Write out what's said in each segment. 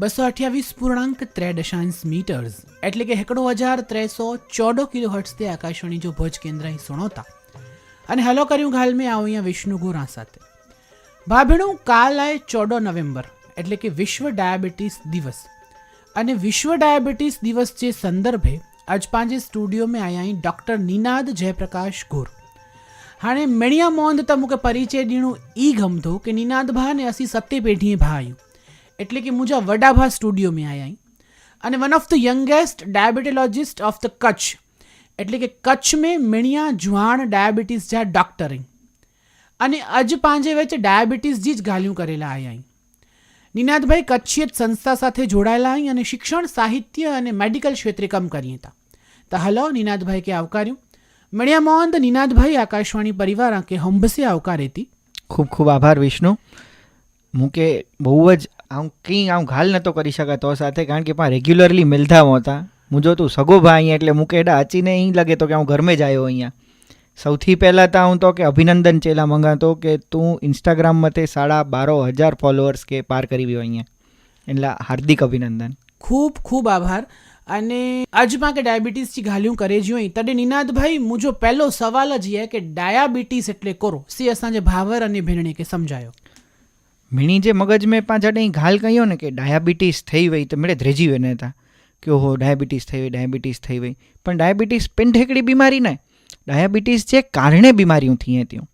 બસો અઠ્યાવીસ પૂર્ણાંક ત્રે દશાંશ મીટર્સ, એટલે કે હેકડો હજાર ત્રેસો ચૌદ કિલો હર્ટ્સથી આકાશવાણી જો ભોજ કેન્દ્ર અહીં સુણોતા. અને હલો કર્યું હાલ મેં આવું અહીંયા વિષ્ણુ ગોરા સાથે. ભાભીણું કાલ આય ચૌદ નવેમ્બર, એટલે કે વિશ્વ ડાયાબિટીસ દિવસ. અને વિશ્વ ડાયાબિટીસ દિવસ જે સંદર્ભે આજ પાંજે સ્ટુડિયો મેં આયા અહીં ડૉક્ટર નિનાદ જયપ્રકાશ ગોર. હાણે મેણિયા મોંદ તમુકે પરિચય દીણું ઈ ગમતો કે નિનાદ ભા ને અસી સત્તે પેઢીએ ભા આયું એટલે કે મુझे વડાભા સ્ટુડિયો મેં આયા અહીં અને one of the youngest diabetologist of the Kutch. એટલે કે કચ્છ મેં मिणिया जुहान ડાયાબિટીસ જા ડૉक्टर आहिनि અને અજ પાંજે વચ્ચે ડાયાબિટીસ જી જ ગાલ્યું કરેલા આયા અહીં નિનાદભાઈ કચ્છીયત સંસ્થા સાથે જોડાયેલા અહીં અને શિક્ષણ, સાહિત્ય અને મેડિકલ ક્ષેત્રે કામ કરીએ હતા. તો હલો નિનાદભાઈ કે આવકાર્યું? મળ્યા મોહન નિનાદભાઈ આકાશવાણી પરિવાર કે હંબસે આવકારી હતી ખૂબ ખૂબ આભાર વિષ્ણુ. હું કે બહુ જ આંકિંગ આમ ઘાલ નહોતો કરી શકે તો સાથે, કારણ કે પણ રેગ્યુલરલી મિલધામાં હતા. હું જોતું સગો ભાઈ અહીંયા એટલે મૂકે એડા અચીને અહીં લાગે તો કે હું ઘરમાં જ આવ્યો અહીંયા. સૌથી પહેલાં તો હું તો કે અભિનંદન ચેલા મંગાતો કે તું ઇન્સ્ટાગ્રામમાં તે સાડા બારો હજાર ફોલોઅર્સ કે પાર કરી ગયો અહીંયા. એટલે હાર્દિક અભિનંદન. ખૂબ ખૂબ આભાર. અને આજમાં કે ડાયાબિટીસથી ગાલ્યું કરે જ હોય તડે નિનાદભાઈ મુજો પહેલો સવાલ જ એ કે ડાયાબિટીસ એટલે કરો? સી અસાંજે ભાવર અને ભેણને કે સમજાયો? મીણી જે મગજ મેં પાંચ જડે ઘાલ કહ્યો ને કે ડાયાબિટીસ થઈ વઈ, તો મેળે ધ્રેજી વેને હતા. કે ઓહો, ડાયાબિટીસ થઈ વઈ, ડાયાબિટીસ થઈ વઈ. પણ ડાયાબિટીસ પિંડ હેકડી બીમારી ને ડાયાબિટીસ જે કારણે બીમારીઓ થઈએ થયું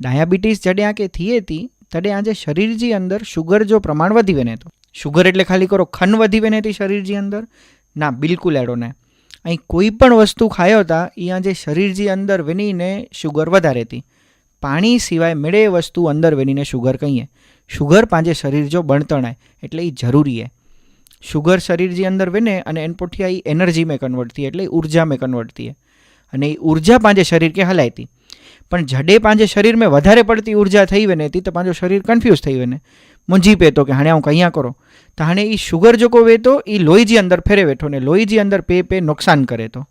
ડાયાબિટીસ જડે આ કે થઈએ હતી તડે આજે શરીરજી અંદર શુગર જો પ્રમાણ વધી વેને તો. શુગર એટલે ખાલી કરો ખન વધી વેને હતી શરીરજી અંદર? ના, બિલકુલ એડો ને અહીં કોઈ પણ વસ્તુ ખાયો હતા એ આજે શરીરજી અંદર વેનીને શુગર વધારે હતી પાણી સિવાય મેળે વસ્તુ અંદર વેનીને શુગર કહીએ. શુગર પાંજે શરીર જો બણતણાય એટલે એ જરૂરી હે. શુગર શરીર જે અંદર વેને અને એન પોઠિયા એ એનર્જી મેં કન્વર્ટ થઈ એટલે ઊર્જા મેં કન્વર્ટ થઈ અને એ ઊર્જા પાંજે શરીર કે હલાયતી પણ જડે પાંજે શરીર મેં વધારે પડતી ઊર્જા થઈ વેને તી તો પાંજો શરીર કન્ફ્યુઝ થઈ વેને મૂંઝી પેતો કે, હાણે હું કઅહીંયા કરો. તો હાણે એ શુગર જોકો વેતો એ લોહીજી અંદર ફેરે બેઠો ને લોહીજી અંદર પે પે નુકસાન કરે તો.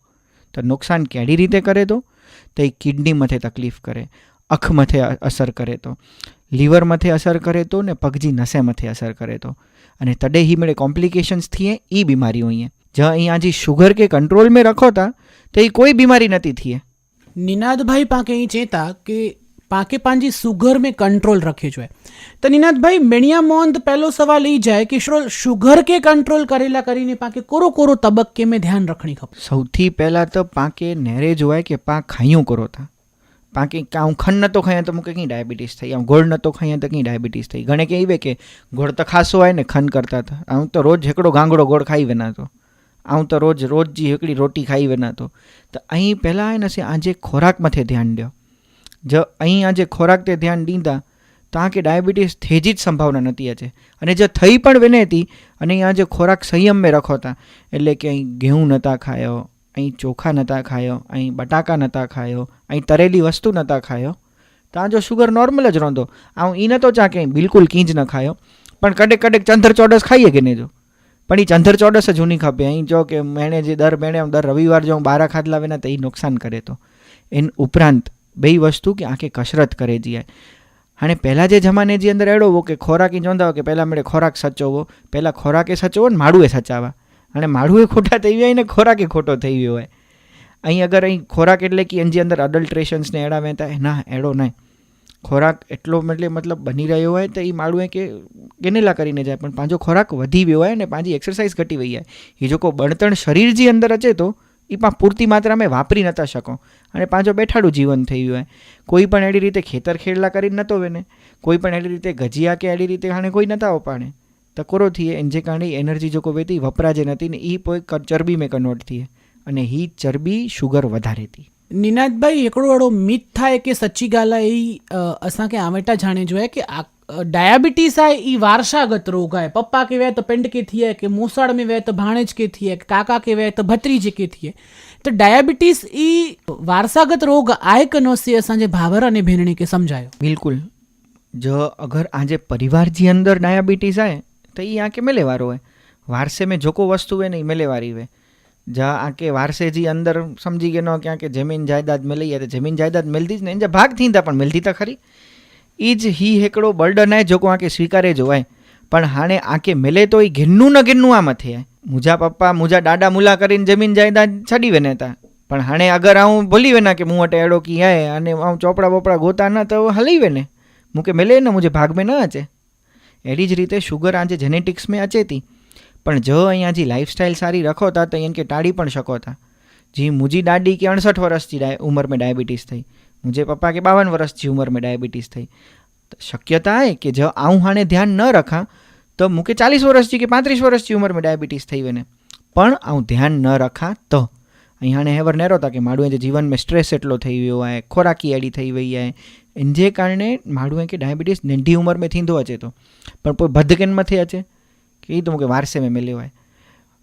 તો નુકસાન કેડી રીતે કરે તો? તો એ કિડની મથે તકલીફ કરે, અખ મથે અસર કરે તો. લીવર મથે અસર કરે તો ને પગજી નસે મથે અસર કરે તો અને તડે ही મેળે કોમ્પ્લિકેશન્સ થઈએ એ બીમારીઓ અહીંયા જ અહીંયા જે શુગર કે કંટ્રોલ में रखो था તો એ કોઈ બીમારી નથી થઈએ નિનાદભાઈ પાકે અહીં ચેતા કે પાકે પાંજી સુગર મેં કંટ્રોલ રખે જો તો નિનાદભાઈ મેણિયા મોહન પહેલો સવાલ એ જાય કે શ્રો શુગર કે કંટ્રોલ કરેલા કરીને પાકે કોરો કોરો તબક્કે મેં ધ્યાન રખણી ખપ સૌથી પહેલાં તો પાંકે નેરે જોવાય કે પા ખાયું કરો था બાકી કાં હું ખંડ નહોતો ખાયા તો મૂકે કંઈ ડાયાબિટીસ થઈ? આમ ગોળ નહોતો ખાયા તો કંઈ ડાયાબિટીસ થઈ? ઘણે કે એ કે ગોળ તો ખાસો હોય ને, ખંડ કરતા હતા. આમ તો રોજ હેકડો ગાંગડો ગોળ ખાઈ વેનાતો આમ તો રોજ રોજ જે હેકડી રોટી ખાઈ વેનાતો તો. અહીં પહેલાં એને છે આજે ખોરાકમાંથી ધ્યાન દો જો અહીં આજે ખોરાક તે ધ્યાન દીધા ત્યાં કે ડાયાબિટીસ થઈ જ સંભાવના નથી આજે. અને જે થઈ પણ વેને હતી, અને અહીંયા જે ખોરાક સંયમ મેં રખોતા, એટલે કે અહીં ઘેઉં નહોતા ખાયો અહીં ચોખા નહોતા ખાયો, અહીં બટાકા નહોતા ખાયો, અહીં તરેલી વસ્તુ નહોતા ખાયો. તો આ જો શુગર નોર્મલ જ રહંદો આવું એ નહોતો ચા કે બિલકુલ કીંજ ન ખાયો. પણ કડેક કડેક ચંદ્ર ચોડસ ખાઈએ કે નહીં જો? પણ એ ચંદ્ર ચોડસ જ ઉની ખપે. અહીં જો કે મેણે જે દર મેણે દર રવિવાર જો બારા ખાદ લાવે ને તો એ નુકસાન કરે તો. એન ઉપરાંત બે વસ્તુ કે આંખે કસરત કરે જીએ અને પહેલાં જે જમાને જે અંદર એડોવો કે ખોરાક ઈ જોંદાવો કે પહેલાં મેળે ખોરાક સચવવો પહેલાં ખોરાકે સચવો ને માડુએ સચાવા. અને માળું એ ખોટા થઈ ગયા ને, ખોરાક એ ખોટો થઈ ગયો હોય. અહીં અગર અહીં ખોરાક એટલે કે એની અંદર અડલ્ટ્રેશન્સને એડા વહેતા ના, એડો નહીં. ખોરાક એટલો એટલે મતલબ બની રહ્યો હોય તો એ માળું કે કેનેલા કરીને જાય, પણ પાંજો ખોરાક વધી ગયો હોય ને પાંજી એક્સરસાઇઝ ઘટી વઈ જાય. એ જો કોઈ બળતણ શરીર જે અંદર અચે તો એ પણ પૂરતી માત્રામાં વાપરી નતા શકો. અને પાંજો બેઠાડું જીવન થઈ ગયું હોય. કોઈ પણ એડી રીતે ખેતર ખેડલા કરીને નહોતો વેને. કોઈ પણ એડી રીતે ગજિયા કે એડી રીતે હાણે કોઈ નતા ઓપાણે તકોરો થઈએ એને જે કારણે એનર્જી જોકો વેતી વપરાજે નથી ને એ કોઈ ચરબી મેં કન્વર્ટ થઈએ. અને હી ચરબી શુગર વધારે હતી. નિનાદભાઈ એકડો વડો મિથ થાય કે સચ્ચી ગાલા એ અસાંखे આમેટા જાણે જોઈએ કે ડાયાબિટીસ આ એ વારસાગત રોગ આય પપ્પા કહેવાય તો પિંડ કે થઈએ કે મોસાળ મેં વહે તો ભાણેજ કે થઈએ કાકા કહેવાય તો ભત્રીજે કે થઈએ તો ડાયાબિટીસ એ વારસાગત રોગ આય કનોસી અસાંજે ભાવર અને બહેનણી કે સમજાયો. બિલકુલ. જો અગર આજે પરિવાર જે અંદર ડાયાબિટીસ આય તો એ આંકે મેલેવારો હોય વારસે મેં જોકો વસ્તુ હોય ને એ મેલેવારી હોય જ્યાં આંકે વારસે જે અંદર સમજી ગયેલો કે આંકે જમીન જાયદાદ મેલી તો. જમીન જાયદાદ મેલતી જ ને એને ભાગ થઈ પણ મેલતી તા ખરી. એ જ હી હેકડો બર્ડન આય જોકો આંકે સ્વીકારે જોવાય. પણ હાણે આંકે મેલે તો એ ઘેરનું ન ઘેરનું આમ થયા મુજા પપ્પા, મુજા ડાડા મુલા કરીને જમીન જાયદાદ છડી વેનેતા પણ હાણે અગર આવું ભલી વેના કે મું અટે એડો કી આય અને આવું ચોપડા બોપડા ગોતા ન તો હલી વેને. મુકે મેલે ને, મુજે ભાગ મેં ન અચે એડી જ રીતે શુગર આજે જેનેટિક્સ મેં અચેતી. પણ જ અહીંયાથી જે સારી રખો તા, તો એને ટાળી પણ શકો તા. જી મુજી દાડી કે અણસઠ વર્ષની ઉંમર મેં ડાયાબિટીસ થઈ. મુજે પપ્પા કે બાવન વર્ષની ઉંમર ડાયાબિટીસ થઈ. શક્યતા હે કે જો આવું હાણે ધ્યાન ન રખા, તો મૂકે ચાલીસ વર્ષથી કે પાંત્રીસ વર્ષની ઉંમર ડાયાબિટીસ થઈ વને. પણ આવું ધ્યાન ન રખા તો. અહીંયાણે હેવર નેરો હતા કે માડુએ જે જીવનમાં સ્ટ્રેસ એટલો થઈ વિयो आहे ખોરાકી એડી થઈ વઈ आहे इन जे कारण माण्हूअ खे डायबिटीज़ नंढी उमिरि में थींदो अचे थो पर पोइ बदकिन मथे अचे की ही त मूंखे वारसे में मिलियो आहे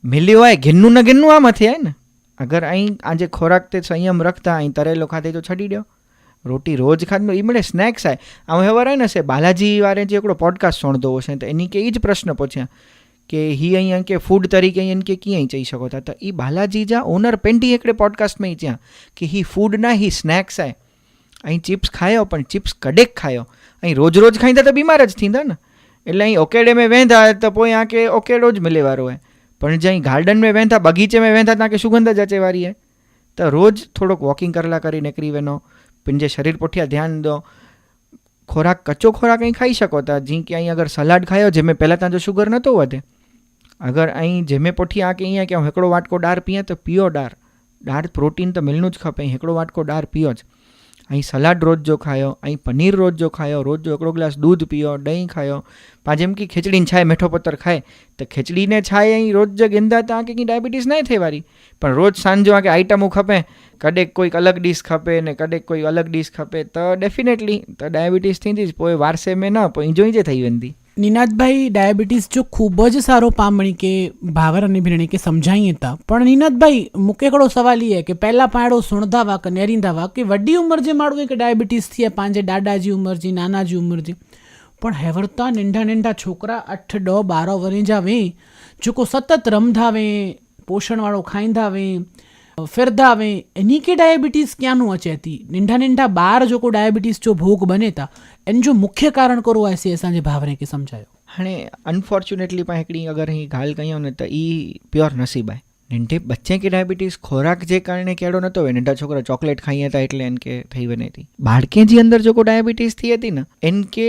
मिलियो आहे घिनू न घिनू आहे मथे आहे न अगरि ऐं पंहिंजे ख़ोराक ते संयम रखंदा ऐं तरेलो खाधे जो छॾी ॾियो रोटी रोज़ु खाधो ई मिड़े स्नैक्स आहे ऐं ख़बर आहे न से बालाजी वारे जे हिकिड़ो पॉडकास्ट सुणंदो हुओसीं त इन खे ई ज प्रश्न पुछियां કે હી અહીં કે ફૂડ તરીકે અહીં કે કી અહીં જઈ શકો. તો એ બાલાજી જા ઓનર પેન્ટી એકડે પોડકાસ્ટમાં ત્યાં કે હી ફૂડ ના, હી સ્નેક્સ આય. અહીં ચિપ્સ ખાયો, પણ ચિપ્સ કડેક ખાયો. અહીં રોજ રોજ ખાઈતા તો બીમાર જ થીંદા ને. એટલે અહીં ઓકેડે મેં વેંધા તો પોઈ આ કે ઓકેડો જ મિલે વારો હે પણ જે અહીં ગાર્ડન મેં વેંધા, બગીચે મેં વેંધા, ત્યાં કે સુગંધ જ અચે વારી હે તો રોજ થોડોક વોકિંગ કરલા કરી, નીકળી વેનો. પણ જે શરીર પોઠિયા ધ્યાન દો. ખોરાક કચ્ચો ખોરાક અહીં ખાઈ શકો તા. જી કે અહીં અગર સલાડ ખાયો, જે મેં પહેલાં ત્યાં જો શુગર નહોતો વધે. अगर ऐं जंहिंमें पुठी आहे की ईअं की ऐं हिकिड़ो वाटको ॾार पीअं त पीओ ॾार ॾार प्रोटीन त मिलणो ज खपे हिकिड़ो वाटको ॾार पीओ ज ऐं सलाड रोज़ जो खायो ऐं पनीर रोज़ जो खायो रोज़ जो हिकिड़ो गिलास दूध पीओ ॾही खायो पाण जेम की खिचड़ी छाहे मिठो पतर खाए त खिचड़ी ने छाहे ऐं रोज़ जो गिंदा तव्हांखे की डायबिटीज़ न थिए वारी पर रोज़ु सांझ जो आइटमूं खपे कॾहिं कोई अलॻि डिश खपे ने कॾहिं कोई अलॻि डिश खपे त डेफिनेटली त डायबिटीज़ थींदी पोइ वारसे में न पोइ इंजॉय जे ठही वेंदी નિનાદભાઈ ડાયાબિટીસ જો ખૂબ જ સારો પામણી કે ભાવર અને ભીરણી કે સમજાઈએ તા પણ નિનાદભાઈ મુકેકડો સવાલ એ કે પહેલાં પાડો સુણધાવા કે નેરીંધાવા કે વડી ઉંમર જે માળું કે ડાયાબિટીસથી પાંજે દાદાજી ઉંમરજી નાનાજી ઉંમરજી પણ હેવરતા નંઢા નંઢા છોકરા અઠ ડ બાર વરે જાવે જોકો સતત રમધાવે, પોષણવાળો ખાઈંધાવે ફिरदा में इन्हीं के डायबिटीज़ क्या नु अचे थी नंढा नंढा ॿार जेको डायबिटीज़ जो भोग बने था इन जो मुख्य कारण कहिड़ो आहे से असांजे भावरे खे सम्झायो हाणे अनफॉर्चुनेटली पाण हिकिड़ी अगरि हीअ ॻाल्हि कयूं न त ई प्योर नसीबु आहे नंढे बच्चे खे डायबिटीज़ ख़ोराक जे कारण कहिड़ो नथो वए नंढा छोकिरा चॉकलेट खाईं था એટલે એનકે થઈ વને હતી બાળકે જે અંદર જો કો ડાયાબિટીસથી હતી ને એનકે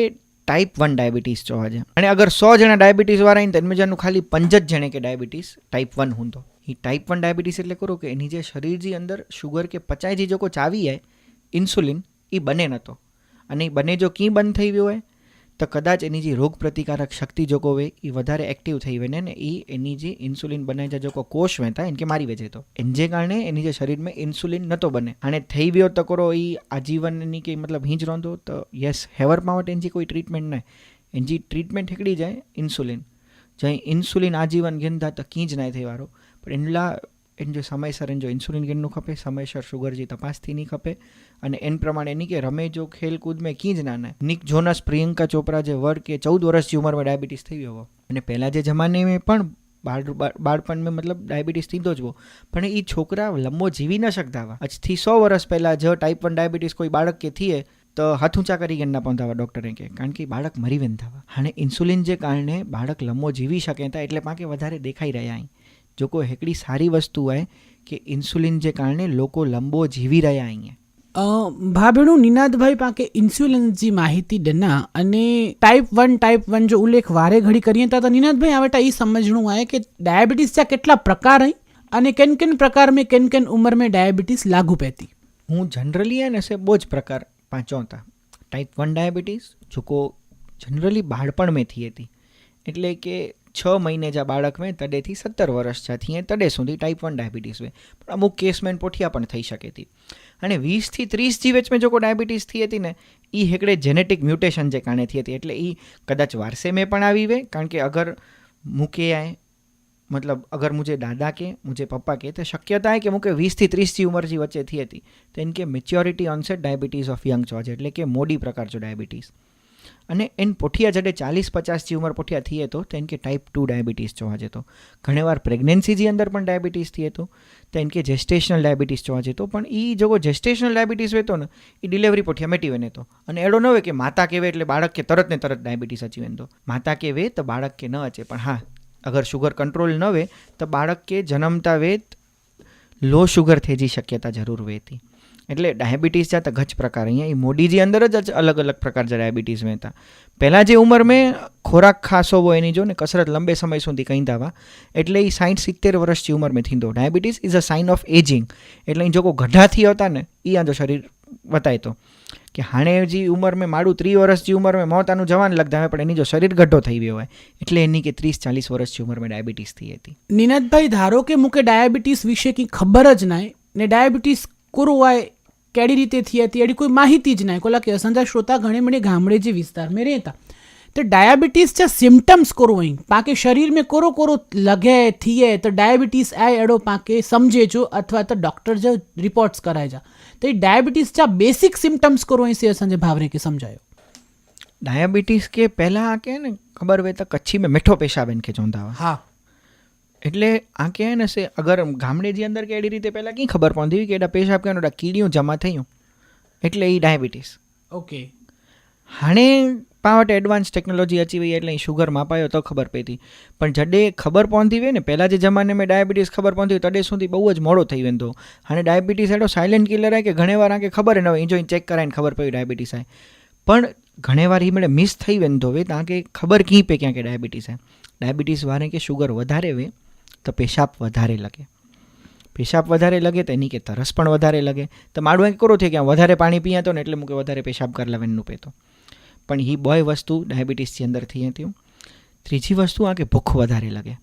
ટાઈપ 1 ડાયાબિટીસ જોવા છે અને અગર 100 જણા ડાયાબિટીસ વાળા આઈને તો એમાં જણનું ખાલી 5 જ જણે કે ડાયાબિટીસ ટાઈપ 1 હોંદો એ ટાઈપ વન ડાયાબિટીસ એટલે કરો કે એની જે શરીરની અંદર શુગર કે પચાય જે લોકો ચાવી જાય ઇન્સ્યુલિન એ બને નહોતો અને એ બને જો કી બંધ થઈ ગયું હોય, તો કદાચ એની જે રોગ પ્રતિકારક શક્તિ જોકો હોય એ વધારે એક્ટિવ થઈ હોય ને એ એની જે ઇન્સ્યુલિન બને છે જોકો કોષ વહેતા એને કે મારી વેચે તો. એને જે કારણે એની જે શરીરમાં ઇન્સ્યુલિન નહોતો બને. અને થઈ ગયો તો કરો એ આજીવનની કે મતલબ હિંજ રોંધો, તો યસ હેવરમાં માટે એની કોઈ ટ્રીટમેન્ટ નહીં એની ટ્રીટમેન્ટ હેકડી જાય ઇન્સ્યુલિન જ્યાં ઇન્સ્યુલિન આજીવન ઘેનતા તો કીં જ નહીં થઈ વારો પણ એનલા એન જો સમયસર એને જો ઇન્સ્યુલિન કેનનું ખપે સમયસર શુગરજી તપાસથી નહીં ખપે, અને એન પ્રમાણે એની કે રમે જો ખેલકૂદ મેં કી જ નાના નિક જોનસ, પ્રિયંકા ચોપરા જે વર્ક કે ચૌદ વર્ષની ઉંમરમાં ડાયાબિટીસ થઈ ગયો અને પહેલાં જે જમાને પણ બાળ બાળપણમાં મતલબ ડાયાબિટીસ થતો જ પણ એ છોકરા લંબો જીવી ન શકતા આવા આજથી સો વર્ષ પહેલાં જ ટાઈપ વન ડાયાબિટીસ કોઈ બાળક કે થઈએ તો હાથ ઊંચા કરી ગયા ના પહોંચાવા ડૉક્ટરે કે. કારણ કે બાળક મરી વેન થવા. અને ઇન્સ્યુલિન જે કારણે બાળક લંબો જીવી શકે હતા એટલે પાંકે વધારે દેખાઈ રહ્યા અહીં. જો કોઈ હિકड़ी સારી વસ્તુ आहे કે ઇન્સ્યુલિન જે કારણે લોકો લંબો જીવી રહ્યા અહીંયા. ભાउ भेणूं निनादભાઈ પાસે ઇન્સ્યુલિન જી માહિતી ડના અને ટાઈપ વન ટાઈપ વન જો ઉલ્લેખ વારે ઘડી કરીએ તો નિનાદભાઈ હવે એ સમજણું આવે કે ડાયાબિટીસ જા કેટલા પ્રકાર હઈ અને કેન કેન પ્રકાર મેં કેન કેન ઉંમર મેં ડાયાબિટીસ લાગુ પહેતી? હું જનરલી હે ને સે બહુ જ પ્રકાર પાંચો હતા. ટાઈપ વન ડાયાબિટીસ જોકો જનરલી બાળપણ મેં થઈ હતી. એટલે કે છ મહિને જા બાળક મેં તડેથી સત્તર વર્ષ જ્યાંથી તડે સુધી ટાઈપ વન ડાયાબિટીસ હોય. પણ અમુક કેસમેન પોઠિયા પણ થઈ શકે હતી અને વીસથી ત્રીસ જી વેચમાં જો કોઈ ડાયાબિટીસ થઈ હતી ને એ હેકડે જેનેટિક મ્યુટેશન જે કારણે થઈ હતી, એટલે એ કદાચ વારસે મેં પણ આવી હોય, કારણ કે અગર મૂકે આય, મતલબ અગર મુજે દાદા કે, મુજે પપ્પા કે, તો શક્યતા કે મૂકે વીસથી ત્રીસથી ઉંમરથી વચ્ચે થઈ હતી. તો ઇન કે maturity onset diabetes of young ચોજ એટલે કે મોડી પ્રકાર જો ડાયાબિટીસ અને એન પોઠિયા જડે ચાલીસ પચાસની ઉંમર પોઠિયા થઈએ તો તો એને કે ટાઈપ ટુ ડાયાબિટીસ જોવા જતો ઘણીવાર પ્રેગ્નન્સીની અંદર પણ ડાયાબિટીસ થઈએ તો તો એને કે જેસ્ટેશનલ ડાયાબિટીસ જોવા જતો પણ એ જો જેસ્ટેશનલ ડાયાબિટીસ હોય ને એ ડિલિવરી પોઠિયા મેટી વેને તો. અને એડો ન હોય કે માતા કહેવે એટલે બાળક કે તરત ને તરત ડાયાબિટીસ અચી તો. માતા કહેવે તો બાળક કે ન અચે પણ હા, અગર શુગર કંટ્રોલ ન વે તો બાળક કે જન્મતા વેત લો શુગર થઈ જઈ શક્યતા જરૂર વહેતી એટલે ડાયાબિટીસ જા તો ઘચ પ્રકાર. અહીંયા એ મોડીજી અંદર જ અલગ અલગ પ્રકાર જે ડાયાબિટીસ વહેતા પહેલાં જે ઉંમર મેં ખોરાક ખાસો હોય એની જો ને કસરત લંબે સમય સુધી કંઈ દાવા એટલે એ સાઠ સિત્તેર વર્ષની ઉંમર મેં થીંદો diabetes is a sign of ageing એટલે અહીં જો કોઈ ગઢાથી હતા ને એ આજો શરીર બતાય તો. કે હાણે જે ઉંમર મેં, મારું ત્રીસ વર્ષની ઉંમર મેં મોતાનું જવાન લગતા પણ એની જો શરીર ગઢો થઈ ગયો હોય, એટલે એની કે ત્રીસ ચાલીસ વર્ષની ઉંમર મેં ડાયાબિટીસ થઈ હતી. નિનાદભાઈ, ધારો કે મૂકે ડાયાબિટીસ વિશે કંઈ ખબર જ નાય ને ડાયાબિટીસ કુરું હોય કેડી રીતે થઈ હતી એડી કોઈ માહિતી જ નહીં કોલા કે અસંજા શ્રોતા ઘણે મને ગામડે જે વિસ્તારમાં રહેતા. તો ડાયાબિટીસ છે સિમ્ટમ્સ કરો અહીં. પાકે શરીર में કોરો કોરો લગે થીએ તો ડાયાબિટીસ આ એડો પાકે સમજે છો અથવા તો ડૉક્ટર જો રિપોર્ટ્સ કરાય જા. તો એ ડાયાબિટીસ જા બેસિક સિમ્ટમ્સ કરો અહીં સે અસંજે ભાવરે કે સમજાયો. ડાયાબિટીસ કે પહેલાં કે ને ખબર હોય તો કચ્છી મેં મીઠો પેશાબ એને કે ચોંધાવા હા. એટલે આ કે ને છે અગર ગામડે જે અંદર કે એડી રીતે પહેલાં કંઈ ખબર પડી કે એડા પેશાબ કે એડા કીડીઓ જમા થયું એટલે એ ડાયાબિટીસ ઓકે હાણે પાવટ એડવાન્સ ટેકનોલોજી અચી વઈ એટલે શુગર માપાયો તો ખબર પડી પણ જડે ખબર પહોંચતી હોય ને પહેલાં જે જમાને મેં ડાયાબિટીસ ખબર પહોંચી તડે સુધી બહુ જ મોડો થઈ વેંદો અને ડાયાબિટીસ એડો સાયલેન્ટ કિલર આવે કે ઘણી વાર આંકે ખબર ન હોય જો ચેક કરાવીને ખબર પડી ડાયાબિટીસ આવે પણ ઘણીવાર એ મળે મિસ થઈ વેંદો હોય ત્યાં કે ખબર કી પે ક્યાં કે ડાયાબિટીસ આવે ડાયાબિટીસ વારે કે શુગર વધારે વે તો પેશાબ વધારે લગે. પેશાબ વધારે લગે તો એની કે તરસ પણ વધારે લગે. તો માડું એક કરો છે કે વધારે પાણી પીયા તો ને એટલે મૂકે વધારે પેશાબ કરલા લેવાનું પેતો પણ એ બોય વસ્તુ ડાયાબિટીસની અંદર થઈ હતી ત્રીજી વસ્તુ આ કે ભૂખ વધારે લગે.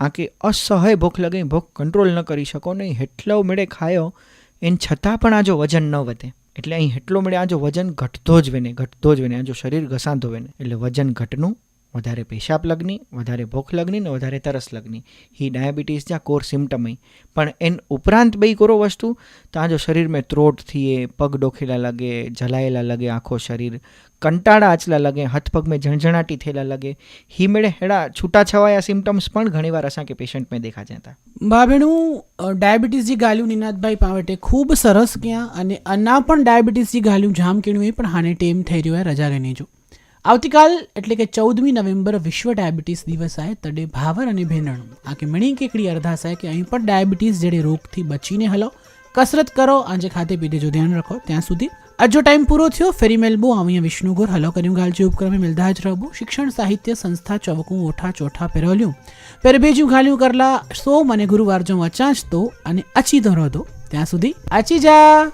આ કે અસહય ભૂખ લગે. ભૂખ કંટ્રોલ ન કરી શકો નહીં એટલો મેળે ખાયો. એન છતાં પણ આ જો વજન ન વધે. એટલે અહીં એટલો મેળે આ જો વજન ઘટતો જ વેને, ઘટતો જ વેને. આ જો શરીર ઘસાતો વેને. એટલે વજન ઘટનું વધારે પેશાબ લગની વધારે ભૂખ લગની ને વધારે તરસ લગની ही ડાયાબિટીસ જા કોર સિમ્ટમ અહીં પણ એન ઉપરાંત બઈ કરો વસ્તુ તો આ જો શરીર में ત્રોટ થઈએ પગ ડોખેલા લગે જલાયેલા લગે આખો શરીર કંટાળા આચલા લગે હથ પગ में झणझणाटी થયેલા લગે ही મેળે હેડા છૂટાછવાયા સિમ્ટમ્સ પણ ઘણીવાર અસાંકે પેશન્ટ में દેખા જતા ભાભેણું અ, ડાયાબિટીસજી ગાલ્યું નિનાદભાઈ પાવટે ખૂબ સરસ ક્યાં અને અના પણ ડાયાબિટીસજી ગાલ્યું જામ કેણું એ પણ હાને ટેમ થઈ રહ્યો હોય રજા લઈને જો આવતીકાલ, એટલે કે ચૌદમી નવેમ્બર, વિશ્વ ડાયાબિટીસ દિવસ આવે તડે ભાવર અને ભેનણું. આ કે મણી કેકડી અર્ધાશાય કે અહીં પણ ડાયાબિટીસ જેડે રોગથી બચીને હલો. કસરત કરો, આજે ખાતે પીતે જો ધ્યાન રાખો. ત્યાં સુધી અજો ટાઈમ પૂરો થયો. ફેરી મેલબો અહીંયા વિષ્ણુગોર હલો કર્યું. ગાલજી ઉપક્રમે મિલતા જ રહું શિક્ષણ, સાહિત્ય, સંસ્થા, ચવકું, ઓઠા, ચોઠા પહેરોલ્યું. પહેરભેજું ઘાલ્યું કરલા, સોમ અને ગુરુવાર જો અચાંચ તો અને અચી ધરો દો. ત્યાં સુધી અચી જા.